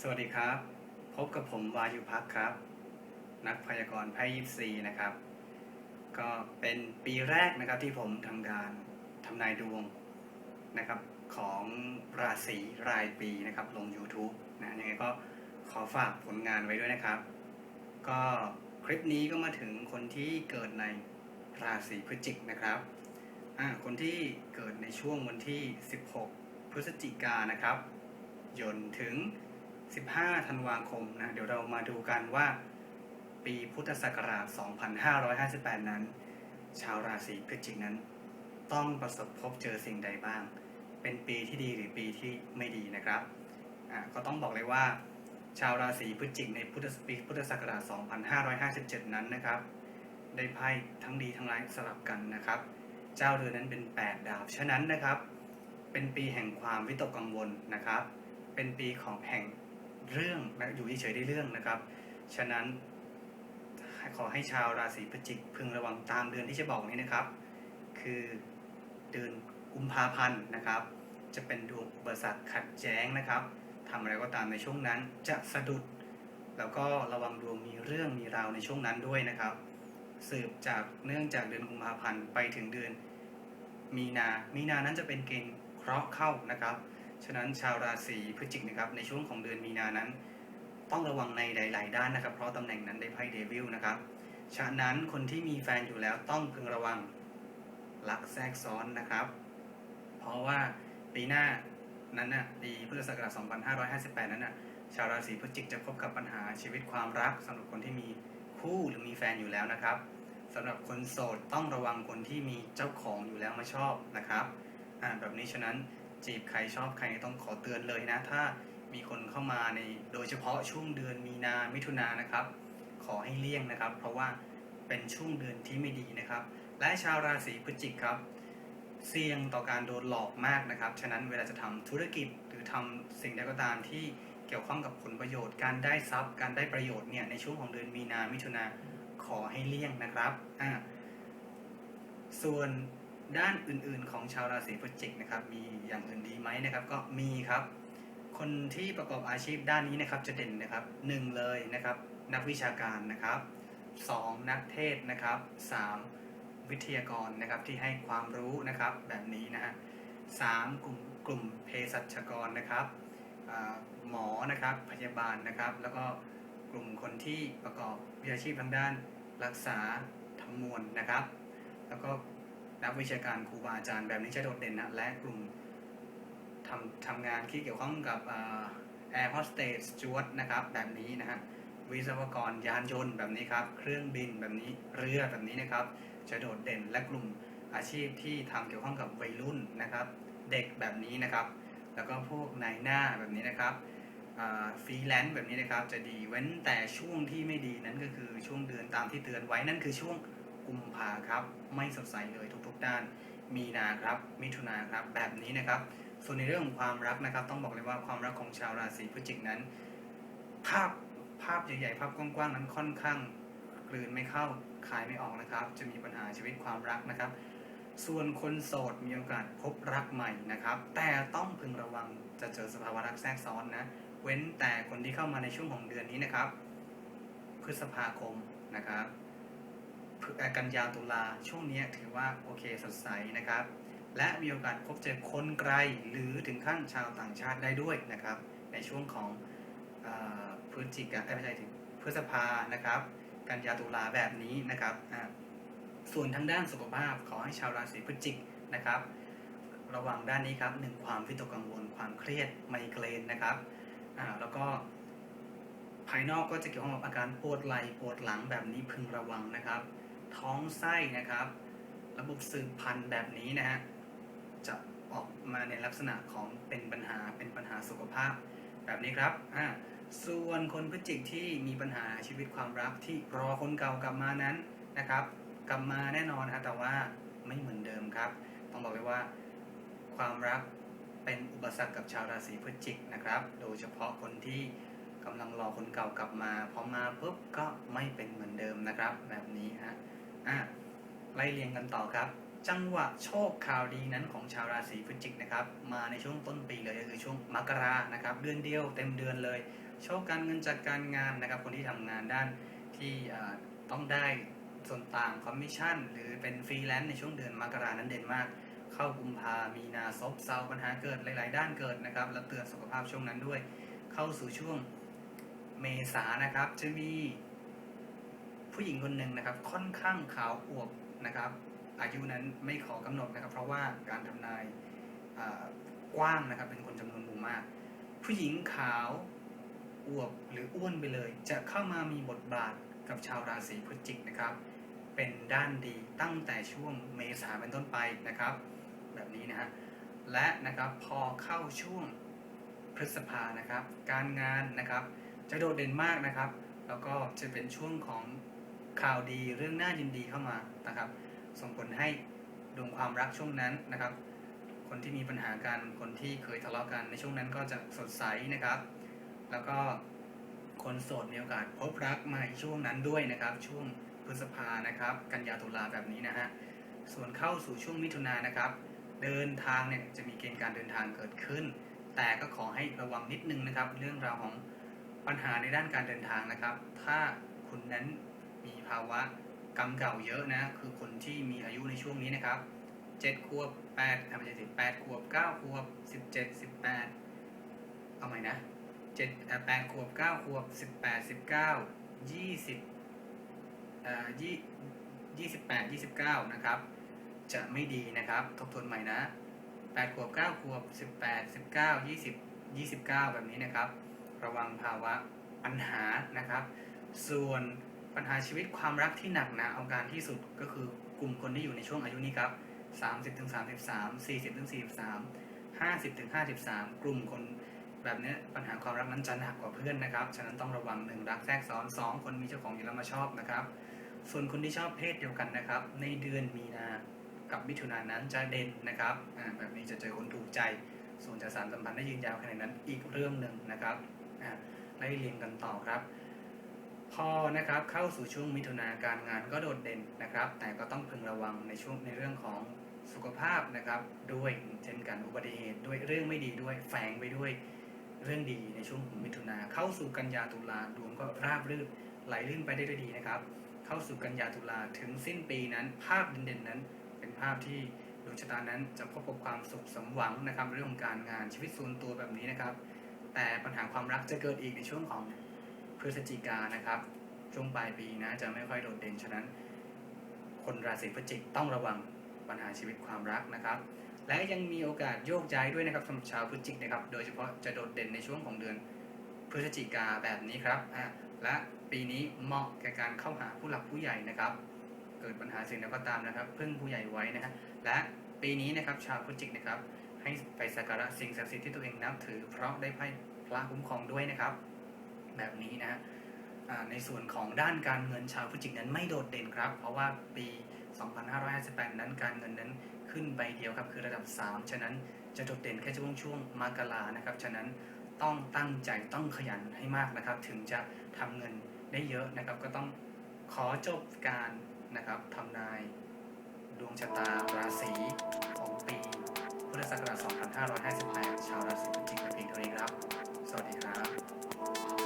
สวัสดีครับ พบกับผมวายุพักครับ นักพยากรณ์ไพ่ยิปซีนะครับ ก็เป็นปีแรกนะครับที่ผมทำการทำนายดวงนะครับของราศีรายปีนะครับลง YouTube นะยังไงก็ขอฝากผลงานไว้ด้วยนะครับ ก็คลิปนี้ก็มาถึงคนที่เกิดในราศีพฤศจิกนะครับคนที่เกิดในช่วงวันที่ 16 พฤศจิกานะครับ ยนถึง 15 ธันวาคมนะ เดี๋ยวเรามาดูกันว่า ปีพุทธศักราช 2558 นั้น ชาวราศีพฤศจิกนั้น ต้องประสบพบเจอสิ่งใดบ้าง เป็นปีที่ดีหรือปีที่ไม่ดีนะครับอ่าก็ต้องบอกเลยว่า ชาวราศีพฤศจิกในพุทธปีพุทธศักราช 2557 นั้นนะครับ ได้ไพ่ทั้งดีทั้งร้ายสลับกันนะครับ เจ้าเรือนนั้นเป็น 8 ดาบฉะนั้นนะครับ เป็นปีแห่งความวิตกกังวลนะครับ เป็นปีของแห่ง เรื่องและอยู่เฉยๆได้เรื่องนะครับ ฉะนั้นขอให้ชาวราศีพฤศจิกพึงระวังตามเดือนที่จะบอกนี้นะครับ คือเดือนกุมภาพันธ์นะครับ จะเป็นดวงอุปสรรคขัดแย้งนะครับทำอะไรก็ตามในช่วงนั้นจะสะดุด แล้วก็ระวังดวงมีเรื่องมีราวในช่วงนั้นด้วยนะครับ สืบจากเนื่องจากเดือนกุมภาพันธ์ไปถึงเดือนมีนา มีนานั้นจะเป็นเกณฑ์เคราะห์เข้านะครับ ฉะนั้นชาวราศีพฤศจิกนะครับในช่วงของเดือนมีนานั้น ต้องระวังในหลาย ๆ ด้านนะครับ เพราะตำแหน่งนั้นได้ไพ่เดวิลนะครับฉะนั้นคนที่มีแฟนอยู่แล้วต้องพึงระวังรักแทรกซ้อนนะครับ เพราะว่าปีหน้านั้นน่ะปีพุทธศักราช 2558 นั้นน่ะชาวราศีพฤศจิกจะพบกับปัญหาชีวิตความรักสำหรับคนที่มีคู่หรือมีแฟนอยู่แล้วนะครับสำหรับคนโสดต้องระวังคนที่มีเจ้าของอยู่แล้วมาชอบนะครับอ่าแบบนี้ฉะนั้น จีบใครชอบใครต้องขอเตือนเลยนะ ถ้ามีคนเข้ามาในโดยเฉพาะช่วงเดือนมีนามิถุนายนะครับ ขอให้เลี่ยงนะครับ เพราะว่าเป็นช่วงเดือนที่ไม่ดีนะครับ และชาวราศีพฤศจิกครับ เสี่ยงต่อการโดนหลอกมากนะครับ ฉะนั้นเวลาจะทำธุรกิจหรือทำสิ่งใดก็ตามที่เกี่ยวข้องกับผลประโยชน์ การได้ทรัพย์ การได้ประโยชน์เนี่ยในช่วงของเดือนมีนามิถุนาขอให้เลี่ยงนะครับอ่าส่วน ด้านอื่นๆ ของชาวราศีพฤศจิกนะครับ มีอย่างอื่นดีไหมนะครับ ก็มีครับ คนที่ประกอบอาชีพด้านนี้นะครับจะเด่นนะครับหนึ่งเลยนะครับ นักวิชาการนะครับสองนักเทศนะครับสามวิทยากรนะครับที่ให้ความรู้นะครับแบบนี้นะฮะสามกลุ่มกลุ่มเภสัชกรนะครับหมอนะครับพยาบาลนะครับ แล้วก็กลุ่มคนที่ประกอบวิชาชีพทางด้านรักษาทำมวลนะครับ แล้วก็ นักวิชาการครูบาอาจารย์แบบนี้จะโดดเด่นนะและกลุ่มทำทำงานที่เกี่ยวข้องกับแอร์โฮสเตสจวดนะครับแบบนี้นะฮะวิศวกรยานยนต์แบบนี้ครับเครื่องบินแบบนี้เรือแบบนี้นะครับจะโดดเด่นและกลุ่มอาชีพที่ทำเกี่ยวข้องกับวัยรุ่นนะครับ เด็กแบบนี้นะครับ แล้วก็พวกนายหน้าแบบนี้นะครับฟรีแลนซ์แบบนี้นะครับจะดีเว้นแต่ช่วงที่ไม่ดีนั้นก็คือช่วงเดือนตามที่เตือนไว้นั่นคือช่วง กุมภาครับ ไม่สดใสเลยทุกๆด้าน มีนาครับ มิถุนาครับ แบบนี้นะครับ ส่วนในเรื่องของความรักนะครับ ต้องบอกเลยว่าความรักของชาวราศีพฤศจิกนั้น ภาพภาพใหญ่ๆ ภาพกว้างๆนั้นค่อนข้างกลืนไม่เข้าขายไม่ออกนะครับ จะมีปัญหาชีวิตความรักนะครับ ส่วนคนโสดมีโอกาสพบรักใหม่นะครับ แต่ต้องพึงระวังจะเจอสภาวะรักแทรกซ้อนนะ เว้นแต่คนที่เข้ามาในช่วงของเดือนนี้นะครับ พฤษภาคมนะครับ กันยาตุลาช่วงนี้ถือว่าโอเคสดใสนะครับ และมีโอกาสพบเจอคนไกลหรือถึงขั้นชาวต่างชาติได้ด้วยนะครับ ในช่วงของอพฤศจิกาไม่ใช่ถึงพฤษภานะครับ กันยาตุลาแบบนี้นะครับส่วนทางด้านสุขภาพขอให้ชาวราศีพฤศจิกนะครับ ระวังด้านนี้ครับหนึ่งความวิตกกังวลความเครียดไมเกรนนะครับแล้วก็ภายนอกก็จะเกี่ยวข้องกับอาการปวดไหล่ปวดหลังแบบนี้พึงระวังนะครับ ท้องไส้นะครับ ระบบสืบพันธุ์แบบนี้นะฮะจะออกมาในลักษณะของเป็นปัญหาเป็นปัญหาสุขภาพแบบนี้ครับอ่าส่วนคนพฤจิกที่มีปัญหาชีวิตความรักที่รอคนเก่ากลับมานั้นนะครับ กลับมาแน่นอนครับแต่ว่าไม่เหมือนเดิมครับ ต้องบอกเลยว่าความรักเป็นอุปสรรคกับชาวราศีพฤศจิกนะครับ โดยเฉพาะคนที่กำลังรอคนเก่ากลับมา พอมาปุ๊บก็ไม่เป็นเหมือนเดิมนะครับ แบบนี้ฮะ อะไล่เรียงกันต่อครับ จังหวะโชคข่าวดีนั้นของชาวราศีพฤศจิกนะครับ มาในช่วงต้นปีเลยก็คือช่วงมกรานะครับ เดือนเดียวเต็มเดือนเลย โชคการเงินจากการงานนะครับ คนที่ทำงานด้านที่ต้องได้ส่วนต่างคอมมิชชั่น หรือเป็นฟรีแลนซ์ในช่วงเดือนมกรานั้นเด่นมาก เข้ากุมภามีนาซบเซาปัญหาเกิดหลาย ๆ ด้านเกิดนะครับ แล้วเตือนสุขภาพช่วงนั้นด้วย เข้าสู่ช่วงเมษานะครับจะมี ผู้หญิงคนหนึ่งนะครับค่อนข้างขาวอวบนะครับ อายุนั้นไม่ขอกำหนดนะครับ เพราะว่าการทำนายกว้างนะครับเป็นคนจำนวนหมู่มาก ผู้หญิงขาวอวบหรืออ้วนไปเลย จะเข้ามามีบทบาทกับชาวราศีพฤศจิกนะครับ เป็นด้านดีตั้งแต่ช่วงเมษาเป็นต้นไปนะครับ แบบนี้นะฮะและนะครับพอเข้าช่วงพฤษภานะครับ การงานนะครับ จะโดดเด่นมากนะครับ แล้วก็จะเป็นช่วงของ ข่าวดีเรื่องน่ายินดีเข้ามานะครับ ส่งผลให้ดวงความรักช่วงนั้นนะครับ คนที่มีปัญหากันคนที่เคยทะเลาะกันในช่วงนั้นก็จะสดใสนะครับ แล้วก็คนโสดมีโอกาสพบรักใหม่ช่วงนั้นด้วยนะครับ ช่วงพฤษภานะครับ กันยาตุลาแบบนี้นะฮะส่วนเข้าสู่ช่วงมิถุนายนนะครับ เดินทางเนี่ยจะมีเกณฑ์การเดินทางเกิดขึ้น แต่ก็ขอให้ระวังนิดนึงนะครับ เรื่องราวของปัญหาในด้านการเดินทางนะครับ ถ้าคุณนั้น มีภาวะกรรมเก่าเยอะนะ คือคนที่มีอายุในช่วงนี้นะครับเจ็ดขวบแปดทำไมใช่สิบแปดขวบเก้าขวบสิบเจ็ดสิบแปดเอาใหม่นะเจ็ดแปดขวบเก้าขวบสิบแปดสิบเก้ายี่สิบเอ่อยี่ยี่สิบแปดยี่สิบเก้านะครับ จะไม่ดีนะครับ ทบทวนใหม่นะ8ขวบ9ขวบ18 19 20 29แบบนี้นะครับ ระวังภาวะปัญหานะครับ ส่วน ปัญหาชีวิตความรักที่หนักหนาเอาการที่สุดก็คือกลุ่มคนที่อยู่ในช่วงอายุนี้ครับ 30ถึง33 40ถึง43 50ถึง53 กลุ่มคนแบบนี้ปัญหาความรักนั้นจะหนักกว่าเพื่อนนะครับ ฉะนั้นต้องระวังหนึ่งรักแทรกซ้อนสองคนมีเจ้าของอยู่แล้วมาชอบนะครับ ส่วนคนที่ชอบเพศเดียวกันนะครับ ในเดือนมีนากับมิถุนายนนั้นจะเด่นนะครับอ่าแบบนี้จะเจอคนถูกใจ ส่วนจะสารสัมพันธ์ได้ยืนยาวขนาดนั้นอีกเรื่องหนึ่งนะครับอ่าไล่เรียงกันต่อครับ พอนะครับเข้าสู่ช่วงมิถุนาการงานก็โดดเด่นนะครับ แต่ก็ต้องพึงระวังในช่วงในเรื่องของสุขภาพนะครับ ด้วยเช่นกันอุบัติเหตุด้วยเรื่องไม่ดีด้วยแฝงไปด้วยเรื่องดีในช่วงมิถุนาเข้าสู่กันยาตุลาดวงก็ราบรื่นไหลลื่นไปได้ด้วยดีนะครับ เข้าสู่กันยาตุลาถึงสิ้นปีนั้น ภาพเด่นๆนั้น เป็นภาพที่ดวงชะตานั้นจะพบกับความสุขสมหวังนะครับ เรื่องของการงานชีวิตส่วนตัวแบบนี้นะครับ แต่ปัญหาความรักจะเกิดอีกในช่วงของ ฤศจิกานะครับ ช่วงปลายปีนะจะไม่ค่อยโดดเด่น ฉะนั้น คนราศีพฤศจิกต้องระวังปัญหาชีวิตความรักนะครับ และยังมีโอกาสโยกย้ายด้วยนะครับสำหรับชาวพฤศจิกนะครับ โดยเฉพาะจะโดดเด่นในช่วงของเดือนพฤศจิกาแบบนี้ครับอะและปีนี้เหมาะแก่การเข้าหาผู้หลักผู้ใหญ่นะครับ เกิดปัญหาสิ่งใดก็ตามนะครับพึ่งผู้ใหญ่ไว้นะฮะและปีนี้นะครับชาวพฤศจิกนะครับ ให้ไปสักการะสิ่งศักดิ์สิทธิ์ที่ตัวเองนับถือ เพราะได้ไพ่พระคุ้มครองด้วยนะครับ แบบนี้นะในส่วนของด้านการเงินชาวพฤศจิกนั้นไม่โดดเด่นครับ เพราะว่าปี 2558 นั้นการเงินนั้นขึ้นใบเดียวครับคือระดับ 3 ฉะนั้นจะโดดเด่นแค่ช่วงช่วงมกรานะครับ ฉะนั้นต้องตั้งใจต้องขยันให้มากนะครับ ถึงจะทำเงินได้เยอะนะครับ ก็ต้องขอจบการนะครับทำนายดวงชะตาราศีของปีพุทธศักราช 2558 ชาวราศีพิจิกเพียงเท่านี้ครับ สวัสดีครับ